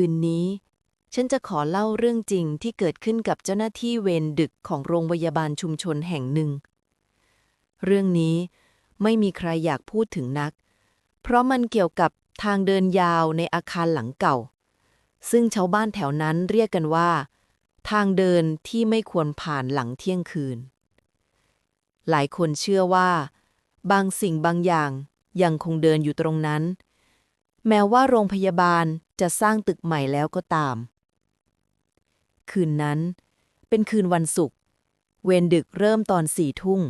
คืนนี้ ฉันจะขอเล่าเรื่องจริงที่เกิดขึ้นกับเจ้าหน้าที่เวรดึกของโรงพยาบาลชุมชนแห่งหนึ่ง เรื่องนี้ไม่มีใครอยากพูดถึงนัก เพราะมันเกี่ยวกับทางเดินยาวในอาคารหลังเก่า ซึ่งชาวบ้านแถวนั้นเรียกกันว่า ทางเดินที่ไม่ควรผ่านหลังเที่ยงคืน หลายคนเชื่อว่า บางสิ่งบางอย่างยังคงเดินอยู่ตรงนั้น แม้ว่าโรงพยาบาลจะสร้างตึกใหม่แล้วก็ตาม คืนนั้น เป็นคืนวันศุกร์ เวรดึกเริ่มตอนสี่ทุ่ง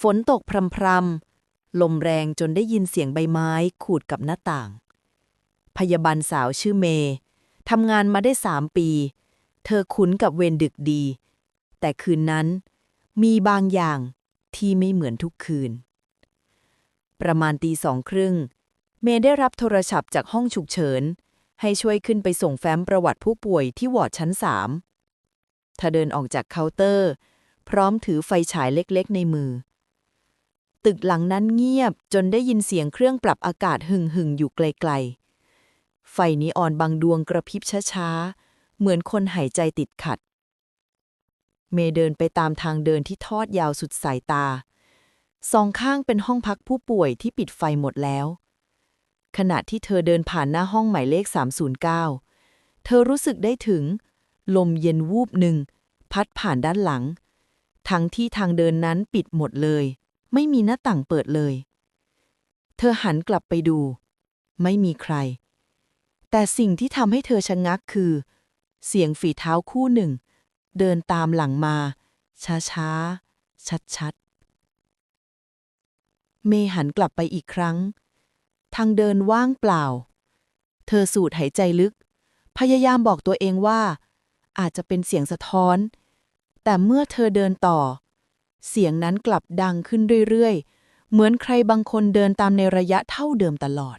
ฝนตกพรำๆ ลมแรงจนได้ยินเสียงใบไม้ขูดกับหน้าต่าง พยาบาลสาวชื่อเมย์ทำงานมาได้สามปี เธอคุ้นกับเวรดึกดี แต่คืนนั้นมีบางอย่างที่ไม่เหมือนทุกคืน ประมาณตีสองครึ่ง เมย์ได้รับโทรศัพท์จากห้องฉุกเฉิน ให้ช่วยขึ้นไปส่งแฟ้มประวัติผู้ป่วยที่วอร์ดชั้นสามเธอเดินออกจากเคาน์เตอร์ พร้อมถือไฟฉายเล็กๆ ในมือ ตึกหลังนั้นเงียบจนได้ยินเสียงเครื่องปรับอากาศหึ่งๆอยู่ไกลๆ ไฟนีออนบางดวงกระพริบช้าๆ เหมือนคนหายใจติดขัด เมย์เดินไปตามทางเดินที่ทอดยาวสุดสายตา สองข้างเป็นห้องพักผู้ป่วยที่ปิดไฟหมดแล้ว ขณะที่เธอเดินผ่านหน้าห้องหมายเลข 309 เธอรู้สึกได้ถึง ลมเย็นวูบหนึ่ง พัดผ่านด้านหลัง ทั้งที่ทางเดินนั้นปิดหมดเลย ไม่มีหน้าต่างเปิดเลย เธอหันกลับไปดู ไม่มีใคร แต่สิ่งที่ทำให้เธอชะงักคือ เสียงฝีเท้าคู่หนึ่ง เดินตามหลังมา ช้าๆ ชัดๆเมย์หันกลับไปอีกครั้ง ทางเดินว่างเปล่า เธอสูดหายใจลึก พยายามบอกตัวเองว่า อาจจะเป็นเสียงสะท้อน แต่เมื่อเธอเดินต่อ เสียงนั้นกลับดังขึ้นเรื่อยๆ เหมือนใครบางคนเดินตามในระยะเท่าเดิมตลอด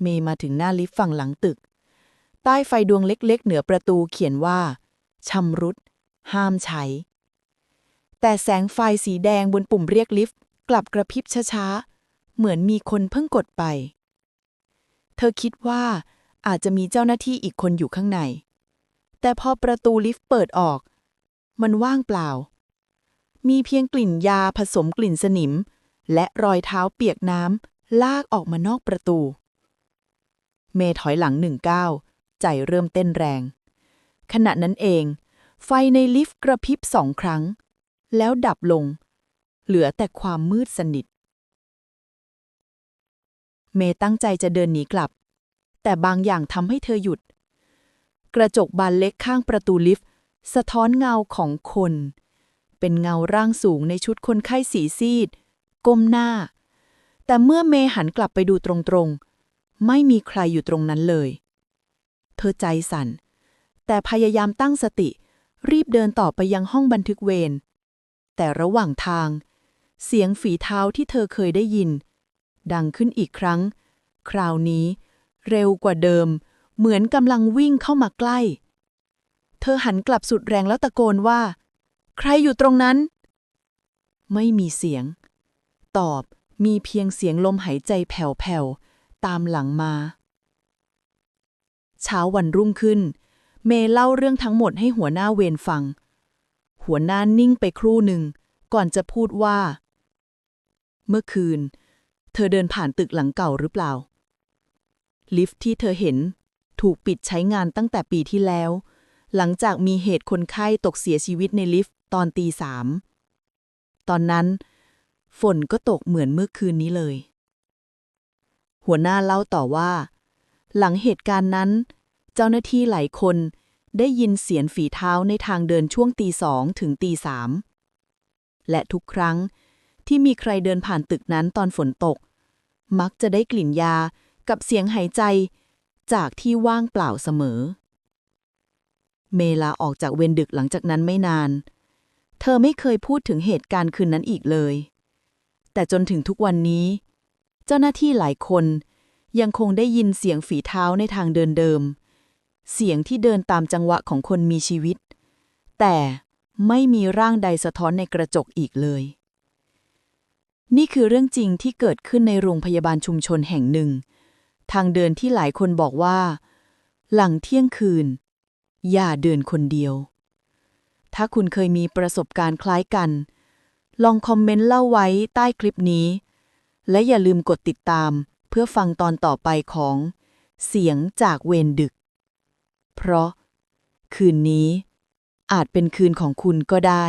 เมย์มาถึงหน้าลิฟต์ฝั่งหลังตึก ใต้ไฟดวงเล็กๆ เหนือประตูเขียนว่าชำรุด ห้ามใช้ แต่แสงไฟสีแดงบนปุ่มเรียกลิฟต์กลับกระพริบช้าๆ เหมือนมีคนเพิ่งกดไป เธอคิดว่าอาจจะมีเจ้าหน้าที่อีกคนอยู่ข้างใน แต่พอประตูลิฟต์เปิดออก มันว่างเปล่า มีเพียงกลิ่นยาผสมกลิ่นสนิม และรอยเท้าเปียกน้ำลากออกมานอกประตู เมย์ถอยหลังหนึ่งก้าวใจเริ่มเต้นแรง ขณะนั้นเอง ไฟในลิฟต์กระพริบสองครั้ง แล้วดับลง เหลือแต่ความมืดสนิท เมย์ตั้งใจจะเดินหนีกลับ แต่บางอย่างทำให้เธอหยุด กระจกบานเล็กข้างประตูลิฟต์สะท้อนเงาของคน เป็นเงาร่างสูงในชุดคนไข้สีซีด ก้มหน้า แต่เมื่อเมย์หันกลับไปดูตรงๆ ไม่มีใครอยู่ตรงนั้นเลย เธอใจสั่น แต่พยายามตั้งสติ รีบเดินต่อไปยังห้องบันทึกเวรแต่ระหว่างทาง เสียงฝีเท้าที่เธอเคยได้ยิน ดังขึ้นอีกครั้ง คราวนี้ เร็วกว่าเดิม เหมือนกำลังวิ่งเข้ามาใกล้ เธอหันกลับสุดแรงแล้วตะโกนว่า ใครอยู่ตรงนั้น ไม่มีเสียง ตอบมีเพียงเสียงลมหายใจแผ่วๆ ตามหลังมา เช้าวันรุ่งขึ้น เมย์เล่าเรื่องทั้งหมดให้หัวหน้าเวรฟัง หัวหน้านิ่งไปครู่หนึ่ง ก่อนจะพูดว่า เมื่อคืน เธอเดินผ่านตึกหลังเก่าหรือเปล่า ลิฟต์ที่เธอเห็น ถูกปิดใช้งานตั้งแต่ปีที่แล้ว หลังจากมีเหตุคนไข้ตกเสียชีวิตในลิฟต์ตอนตีสามตอนนั้น ฝนก็ตกเหมือนเมื่อคืนนี้เลย หัวหน้าเล่าต่อว่า หลังเหตุการณ์นั้น เจ้าหน้าที่หลายคนได้ยินเสียงฝีเท้าในทางเดินช่วงตีสองถึงตีสามและทุกครั้งที่มีใครเดินผ่านตึกนั้นตอนฝนตก มักจะได้กลิ่นยากับเสียงหายใจจากที่ว่างเปล่าเสมอ เมลาออกจากเวรดึกหลังจากนั้นไม่นาน เธอไม่เคยพูดถึงเหตุการณ์คืนนั้นอีกเลย แต่จนถึงทุกวันนี้ เจ้าหน้าที่หลายคนยังคงได้ยินเสียงฝีเท้าในทางเดินเดิม เสียงที่เดินตามจังหวะของคนมีชีวิต แต่ไม่มีร่างใดสะท้อนในกระจกอีกเลย นี่คือเรื่องจริงที่เกิดขึ้นในโรงพยาบาลชุมชนแห่งหนึ่ง ทางเดินที่หลายคนบอกว่า หลังเที่ยงคืน อย่าเดินคนเดียว ถ้าคุณเคยมีประสบการณ์คล้ายกัน ลองคอมเมนต์เล่าไว้ใต้คลิปนี้ และอย่าลืมกดติดตาม เพื่อฟังตอนต่อไปของ เสียงจากเวรดึก เพราะ คืนนี้ อาจเป็นคืนของคุณก็ได้